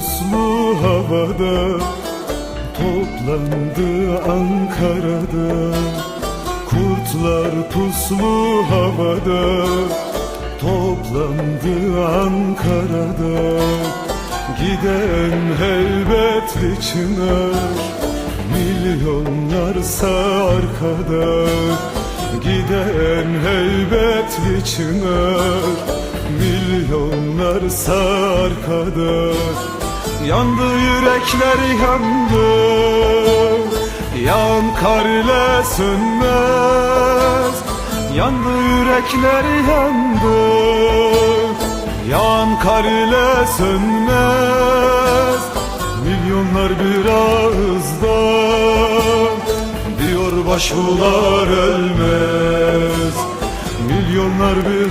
Puslu havada Toplandı Ankara'da. Kurtlar puslu havada Toplandı Ankara'da. Giden helbetli çınar Milyonlarsa arkada. Giden heybetli çınar Milyonlarsa arkada Yandı yürekler yandı Yan kar ile sönmez. Yandı yürekler yandı Yan kar ile sönmez. Milyonlar bir Diyor başbular ölmez. Milyonlar bir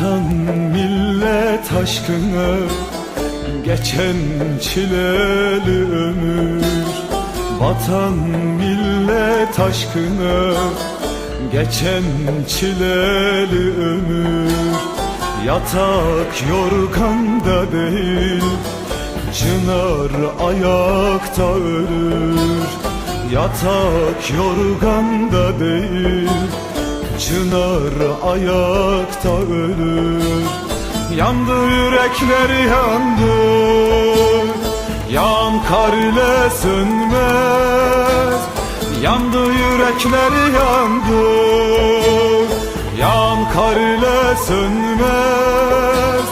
Vatan millet aşkına Geçen çileli ömür. Vatan millet aşkına Geçen çileli ömür. Yatak yorganda değil Çınar ayakta ölür. Yatak yorganda değil Çınar ayakta ölür. Yandı yürekleri yandı Yan kar ile sönmez. Yandı yürekleri yandı Yan kar ile sönmez.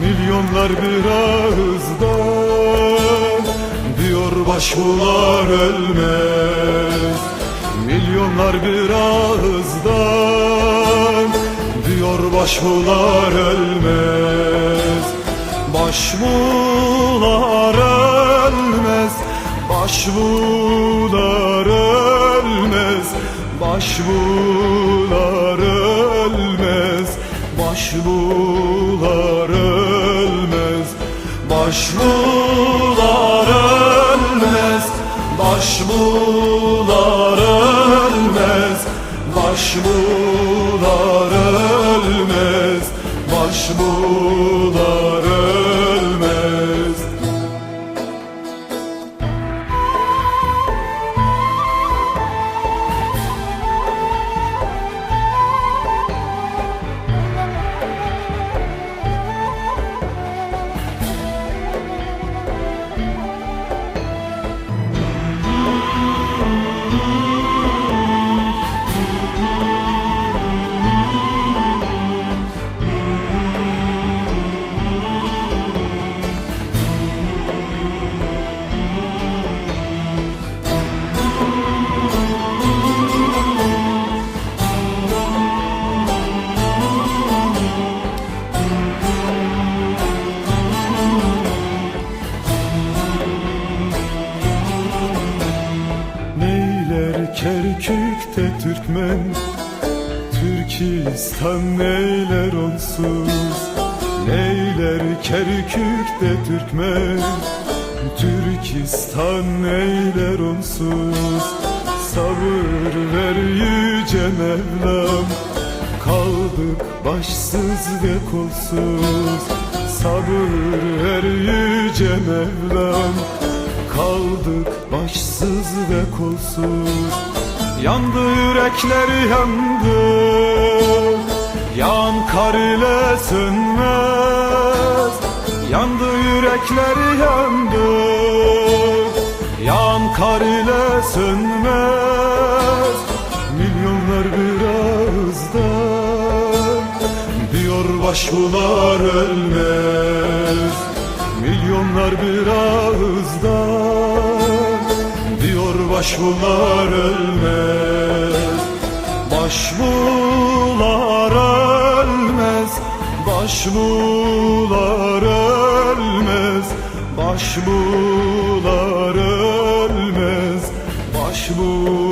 Milyonlar bir ağızdan Diyor başbular ölmez Milyonlar bir ağızdan Diyor başvular ölmez. Başvular ölmez Başvular ölmez. Başvular ölmez Başvular ölmez. Başvular ölmez Başvular Maşmular ölmez Maşmular Kerkük'te Türkmen Türkistan neyler onsuz Neyler Kerkük'te Türkmen Türkistan neyler onsuz? Sabır ver yüce Mevlam Kaldık başsız ve kolsuz. Sabır ver yüce Mevlam Kaldık başsız ve kolsuz. Yandı yürekler yandı. Yan kar ile sönmez. Yandı yürekler yandı. Yan kar ile sönmez. Milyonlar bir Diyor başbular ölmez. Milyonlar bir başbular ölmez. Başbular ölmez. Başbular ölmez. Başbular ölmez. Başbular